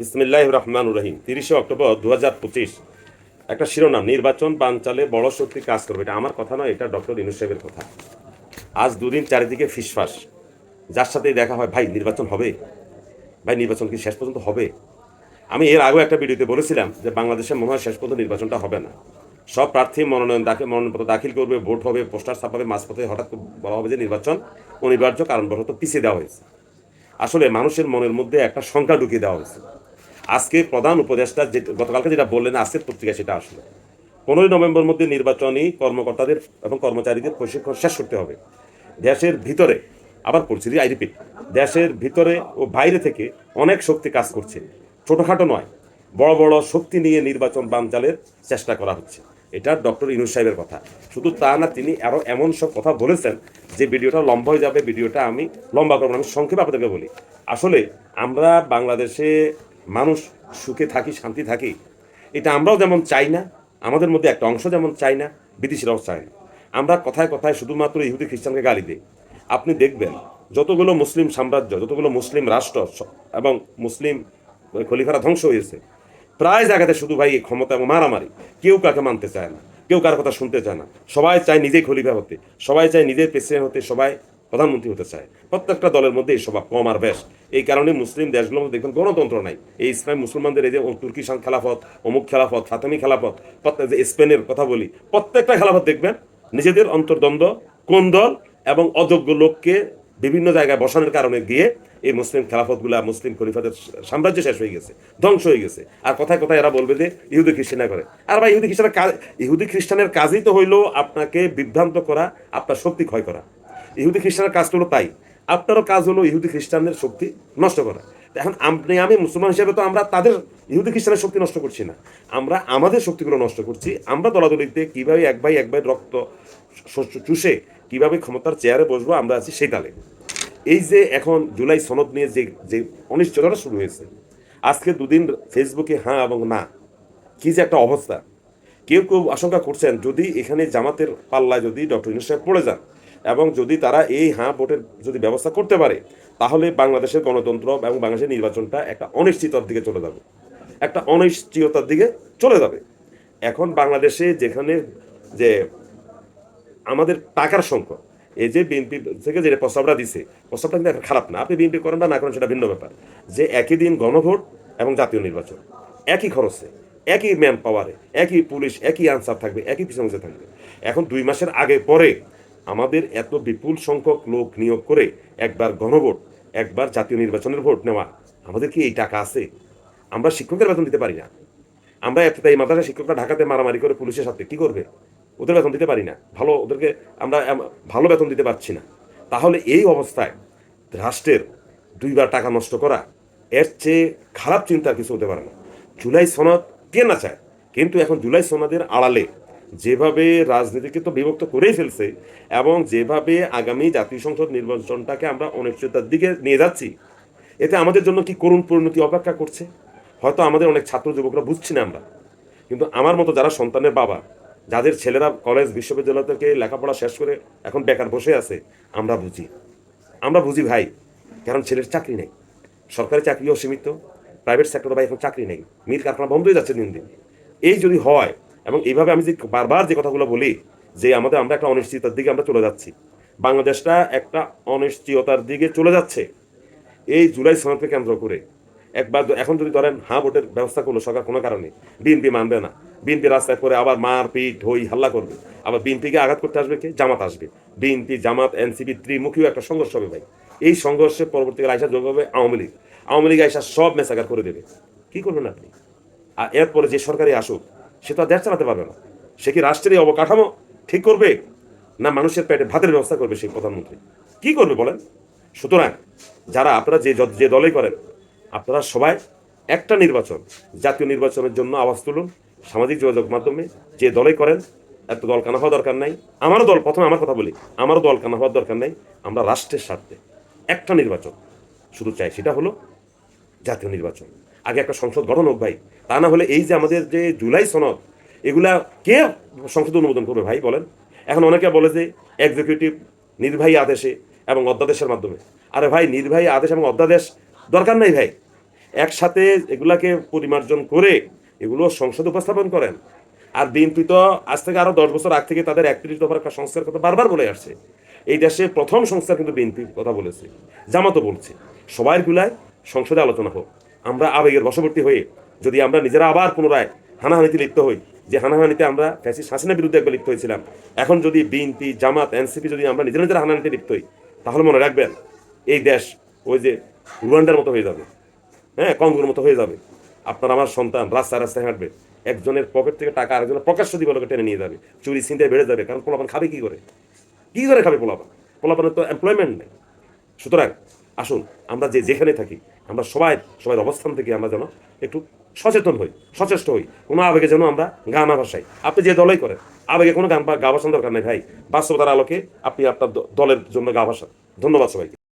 বিসমিল্লাহ রহমান রহিম। তিরিশে অক্টোবর দু হাজার পঁচিশ। একটা শিরোনাম, নির্বাচন বানচালে বড় শক্তি কাজ করবে। এটা আমার কথা নয়, এটা ডক্টর ইনু সাহেবের কথা। আজ দুদিন চারিদিকে ফিসফাস। যার সাথেই দেখা হয়, ভাই, নির্বাচন হবে? ভাই, নির্বাচন কি শেষ পর্যন্ত হবে? আমি এর আগেও একটা ভিডিওতে বলেছিলাম যে বাংলাদেশে মনে হয় শেষ পর্যন্ত নির্বাচনটা হবে না। সব প্রার্থী মনোনয়ন দাখিল মনোনয়নপত্র দাখিল করবে, ভোট হবে, পোস্টার ছাপাবে, মাঝপথে হঠাৎ বলা হবে যে নির্বাচন অনিবার্য কারণবশত পিছিয়ে দেওয়া হয়েছে। আসলে মানুষের মনের মধ্যে একটা সংখ্যা ঢুকিয়ে দেওয়া হয়েছে। আজকে প্রধান উপদেষ্টা যে গতকালকে যেটা বললেন আজকের পত্রিকা সেটা আসলে। পনেরোই নভেম্বর মধ্যে নির্বাচনী কর্মকর্তাদের এবং কর্মচারীদের প্রশিক্ষণ শেষ করতে হবে। দেশের ভিতরে, আবার পরিস্থিতি আই রিপিট দেশের ভিতরে ও বাইরে থেকে অনেক শক্তি কাজ করছে। ছোটোখাটো নয়, বড় বড় শক্তি নিয়ে নির্বাচন বানচালের চেষ্টা করা হচ্ছে। এটা ডক্টর ইনুস সাহেবের কথা। শুধু তা না, তিনি আরও এমন সব কথা বলেছেন যে ভিডিওটা লম্বা হয়ে যাবে, ভিডিওটা আমি লম্বা করব আমি সংক্ষেপে আপনাদেরকে বলি। আসলে আমরা বাংলাদেশে মানুষ সুখে থাকি, শান্তি থাকি, এটা আমরাও যেমন চাই না, আমাদের মধ্যে একটা অংশ যেমন চাই না, বিদেশিরাও চায় না। আমরা কথায় কথায় শুধুমাত্র ইহুদি খ্রিস্টানকে গালি দিই। আপনি দেখবেন, যতগুলো মুসলিম সাম্রাজ্য, যতগুলো মুসলিম রাষ্ট্র এবং মুসলিম খলিফারা ধ্বংস হয়েছে, প্রায় জায়গাতে শুধু ভাই ক্ষমতা এবং মারামারি, কেউ কাকে মানতে চায় না, কেউ কার কথা শুনতে চায় না। সবাই চায় নিজেই খলিফা হতে, সবাই চায় নিজের প্রেসিডেন্ট হতে, সবাই প্রধানমন্ত্রী হতে চায়। প্রত্যেকটা দলের মধ্যে এই স্বভাব কম আর বেশ। এই কারণে মুসলিম দেশগুলোর মধ্যে দেখবেন গণতন্ত্র নাই। এই ইসলাম মুসলমানদের এই যে তুর্কি খেলাফত, অমুক খেলাফত, ফাতামি খেলাফত যে স্পেনের কথা বলি, প্রত্যেকটা খেলাফত দেখবেন নিজেদের অন্তর্দ্বন্দ্ব, কোন দল এবং অযোগ্য লোককে বিভিন্ন জায়গায় বসানোর কারণে গিয়ে এই মুসলিম খেলাফতগুলা মুসলিম খলিফাদের সাম্রাজ্য শেষ হয়ে গেছে, ধ্বংস হয়ে গেছে। আর কথায় কথায় এরা বলবে যে ইহুদি খ্রিস্টানা করে। আর ভাই, ইহুদি খ্রিস্টানের কাজ ইহুদি খ্রিস্টানের কাজই তো হইল আপনাকে বিভ্রান্ত করা, আপনার শক্তি ক্ষয় করা। ইহুদি খ্রিস্টানের কাজ হলো তাই। আপনারও কাজ হলো ইহুদি খ্রিস্টানদের শক্তি নষ্ট করা। এখন আপনি, আমি মুসলমান হিসেবে তো আমরা তাদের, ইহুদি খ্রিস্টানের শক্তি নষ্ট করছি না। আমরা আমাদের শক্তিগুলো নষ্ট করছি। আমরা দলাদলিতে কীভাবে এক ভাই এক ভাই রক্ত চুষে কীভাবে ক্ষমতার চেয়ারে বসবো, আমরা আছি সেই তালে। এই যে এখন জুলাই সনদ নিয়ে যে যে অনিশ্চয়তা শুরু হয়েছে, আজকে দুদিন ফেসবুকে হ্যাঁ এবং না, কি যে একটা অবস্থা। কেউ কেউ আশঙ্কা করছেন, যদি এখানে জামাতের পাল্লায় যদি ডক্টর ইউনুস পড়ে যান এবং যদি তারা এই হ্যাঁ ভোটের যদি ব্যবস্থা করতে পারে, তাহলে বাংলাদেশের গণতন্ত্র এবং বাংলাদেশের নির্বাচনটা একটা অনিশ্চিততার দিকে চলে যাবে। একটা অনিশ্চয়তার দিকে চলে যাবে। এখন বাংলাদেশে যেখানে যে আমাদের টাকার সংকট, এই যে বিএনপি থেকে যে প্রস্তাবটা দিছে, প্রস্তাবটা কিন্তু খারাপ না। আপনি বিএনপি করেন না করেন সেটা ভিন্ন ব্যাপার। যে একই দিন গণভোট এবং জাতীয় নির্বাচন, একই খরচে, একই ম্যান পাওয়ারে একই পুলিশ, একই আনসার থাকবে, একই পিছনে থাকবে। এখন দুই মাসের আগে পরে আমাদের এত বিপুল সংখ্যক লোক নিয়োগ করে একবার গণভোট, একবার জাতীয় নির্বাচনের ভোট নেওয়া, আমাদের কি এই টাকা আছে? আমরা শিক্ষকের বেতন দিতে পারি না। আমরা একটা এই মাদ্রাসা শিক্ষকরা ঢাকাতে মারামারি করে পুলিশের সাথে কি করবে? ওদের বেতন দিতে পারি না। ভালো, ওদেরকে আমরা ভালো বেতন দিতে পারছি না। তাহলে এই অবস্থায় রাষ্ট্রের দুইবার টাকা নষ্ট করা, এর চেয়ে খারাপ চিন্তা কিছু হতে পারে না। জুলাই সনদ কে না চায় কিন্তু এখন জুলাই সনদের আড়ালে যেভাবে রাজনীতিকে তো বিভক্ত করেই ফেলছে এবং যেভাবে আগামী জাতীয় সংসদ নির্বাচনটাকে আমরা অনিশ্চয়তার দিকে নিয়ে যাচ্ছি, এতে আমাদের জন্য কি করুণ পরিণতি অপেক্ষা করছে? হয়তো আমাদের অনেক ছাত্র যুবকরা বুঝছি না আমরা। কিন্তু আমার মতো যারা সন্তানের বাবা, যাদের ছেলেরা কলেজ, বিশ্ববিদ্যালয় থেকে লেখাপড়া শেষ করে এখন বেকার বসে আছে, আমরা বুঝি। আমরা বুঝি ভাই, কারণ ছেলের চাকরি নেই। সরকারি চাকরিও সীমিত প্রাইভেট সেক্টরে ভাই এখন চাকরি নেই। মিল কারখানা বন্ধ হয়ে যাচ্ছে দিন দিন। এই যদি হয় এবং এইভাবে আমি যে বারবার যে কথাগুলো বলি, যে আমাদের, আমরা একটা অনিশ্চয়তার দিকে আমরা চলে যাচ্ছি। বাংলাদেশটা একটা অনিশ্চয়তার দিকে চলে যাচ্ছে। এই জুলাই সনদকে কেন্দ্র করে। একবার এখন যদি ধরেন হ্যাঁ ভোটের ব্যবস্থা করল সরকার কোনো কারণে, বিএনপি মানবে না। বিএনপি রাস্তায় করে আবার মার পিট হই হাল্লা করবে। আবার বিএনপিকে আঘাত করতে আসবে কে? জামাত আসবে। বিএনপি, জামাত, এনসিপি, ত্রিমুখীও একটা সংঘর্ষ হবে ভাই। এই সংঘর্ষে পরবর্তীকালে আইসা যোগ হবে আওয়ামী লীগ। আওয়ামী লীগ আইসা সব মেসাকার করে দেবে। কি করবেন আপনি? আর এরপরে যে সরকারি আসুক সে তো দেশ চালাতে পারবে না। সে কি রাষ্ট্রের এই অবকাঠামো ঠিক করবে? না মানুষের পেটে ভাতের ব্যবস্থা করবে সেই প্রধানমন্ত্রী? কি করবে বলেন? সুতরাং যারা আপনারা যে যে দলেই করেন, আপনারা সবাই একটা নির্বাচন, জাতীয় নির্বাচনের জন্য আওয়াজ তুলুন, সামাজিক যোগাযোগ মাধ্যমে যে দলেই করেন, এত দল কানা হওয়ার দরকার নাই। আমারও দল, প্রথমে আমার কথা বলি, আমারও দল কানা হওয়ার দরকার নাই। আমরা রাষ্ট্রের স্বার্থে একটা নির্বাচন শুধু চাই, সেটা হলো জাতীয় নির্বাচন। আগে একটা সংসদ গঠন হোক ভাই। তা না হলে এই যে আমাদের যে জুলাই সনদ, এগুলা কে সংসদ অনুমোদন করবে ভাই বলেন? এখন অনেকে বলে যে এক্সিকিউটিভ নির্বাহী আদেশে এবং অধ্যাদেশের মাধ্যমে। আরে ভাই, নির্বাহী আদেশ এবং অধ্যাদেশ দরকার নাই ভাই। একসাথে এগুলাকে পরিমার্জন করে এগুলো সংসদ উপস্থাপন করেন। আর বিএনপি তো আজ থেকে আরও দশ বছর আগ থেকে তাদের একত্রিশ দফার একটা সংস্কার কথা বারবার বলে আসছে। এই দেশে প্রথম সংস্কার কিন্তু বিএনপি কথা বলেছে। জামাতও বলছে। সবাই গুলায় সংসদে আলোচনা হোক। আমরা আবেগের বশবর্তী হয়ে যদি আমরা নিজেরা আবার পুনরায় হানাহানিতে লিপ্ত হই, যে হানাহানিতে আমরা ফ্যাসিস হাসিনার বিরুদ্ধে একবার লিপ্ত হয়েছিলাম, এখন যদি বিএনপি, জামাত, এনসিপি যদি আমরা নিজেরা নিজেরা হানাহানিতে লিপ্ত হই, তাহলে মনে রাখবেন এই দেশ ওই যে রুয়ান্ডার মতো হয়ে যাবে। হ্যাঁ কঙ্গুর মতো হয়ে যাবে। আপনার আমার সন্তান রাস্তায় রাস্তায় হাঁটবে। একজনের পকেট থেকে টাকা আরেকজনের প্রকাশ্য দিবলকে টেনে নিয়ে যাবে। চুরি ছিনতাই বেড়ে যাবে, কারণ পোলাপান খাবে কি করে? কি করে খাবে পোলাপান? পোলাপানের তো এমপ্লয়মেন্ট নেই। সুতরাং, আসুন, আমরা যে যেখানে থাকি আমরা সবাই সবাই অবস্থান থেকে আমরা যেন একটু সচেতন হই, সচেষ্ট হই। কোনো আবেগে যেন আমরা গা না ভাসাই। আপনি যে দলই করেন, আবেগে কোনো গান বা গা ভাসান দরকার নেই ভাই। বাস্তবতার আলোকে আপনি আপনার দলের জন্য গা ভাসান। ধন্যবাদ সবাইকে।